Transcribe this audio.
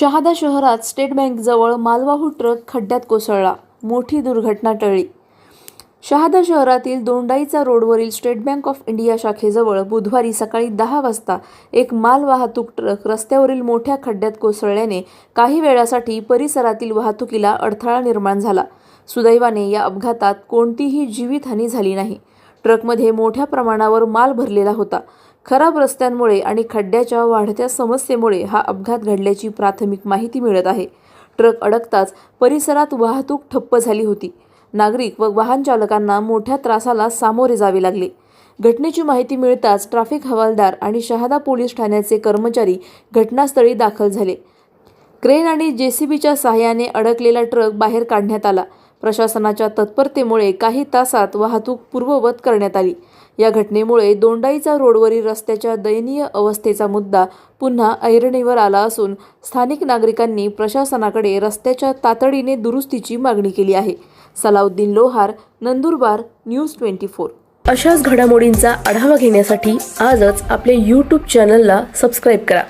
शहादा शहरात स्टेट बँकजवळ मालवाहू ट्रक खड्ड्यात कोसळला. मोठी दुर्घटना टळली. शहादा शहरातील दोंडाईचा रोडवरील स्टेट बँक ऑफ इंडिया शाखेजवळ बुधवारी सकाळी दहा वाजता एक माल वाहतूक ट्रक रस्त्यावरील मोठ्या खड्ड्यात कोसळल्याने काही वेळासाठी परिसरातील वाहतुकीला अडथळा निर्माण झाला. सुदैवाने या अपघातात कोणतीही जीवितहानी झाली नाही. ट्रकमध्ये मोठ्या प्रमाणावर माल भरलेला होता. खराब रस्त्यांमुळे आणि खड्ड्याच्या वाढत्या समस्येमुळे हा अपघात घडल्याची प्राथमिक माहिती मिळत आहे. ट्रक अडकताच परिसरात वाहतूक ठप्प झाली होती. नागरिक व वाहन चालकांना मोठ्या त्रासाला सामोरे जावे लागले. घटनेची माहिती मिळताच ट्रॅफिक हवालदार आणि शहादा पोलीस ठाण्याचे कर्मचारी घटनास्थळी दाखल झाले. क्रेन आणि जेसीबीच्या सहाय्याने अडकलेला ट्रक बाहेर काढण्यात आला. प्रशासनाच्या तत्परतेमुळे काही तासात वाहतूक पूर्ववत करण्यात आली. या घटनेमुळे दोंडाईचा रोडवरील रस्त्याच्या दयनीय अवस्थेचा मुद्दा पुन्हा ऐरणीवर आला असून स्थानिक नागरिकांनी प्रशासनाकडे रस्त्याच्या तातडीने दुरुस्तीची मागणी केली आहे. Salauddin Lohar Nandurbar news twenty four. अशाच घडामोडींचा आढावा घेण्यासाठी आजच आपल्या यूट्यूब चॅनलला सबस्क्राईब करा.